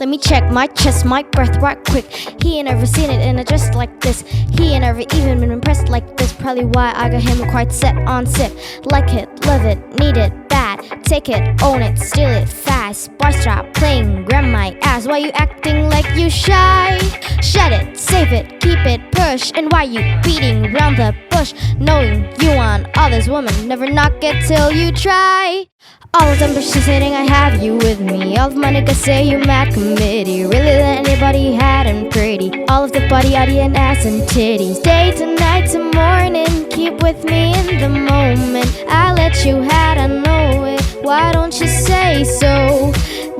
Let me check my chest, my breath right quick. He ain't ever seen it in a dress like this. He ain't ever even been impressed like this. Probably why I got him quite set on sip. Like it, love it, need it, bad. Take it, own it, steal it, fast. Bar stop playing, grab my ass. Why you acting like you shy? Shut it, save it, keep it, push. And why you beating around the bush? Knowing you want all this woman, never knock it till you try. All them bitches hating, I have you with me. Of my niggas say you mad committee. Really let anybody had and pretty. All of the body, and ass and titties. Day to night to morning, keep with me in the moment. I let you had, I know it. Why don't you say so?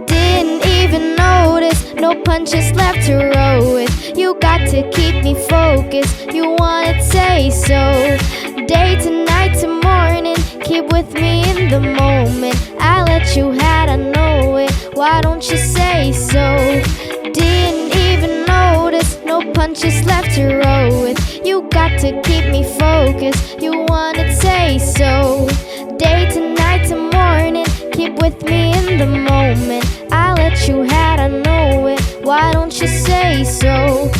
Didn't even notice, no punches left to roll with. You got to keep me focused. You wanna say so? Punches left to roll with. You got to keep me focused. You wanna say so? Day to night to morning, keep with me in the moment. I let you had, I know it. Why don't you say so?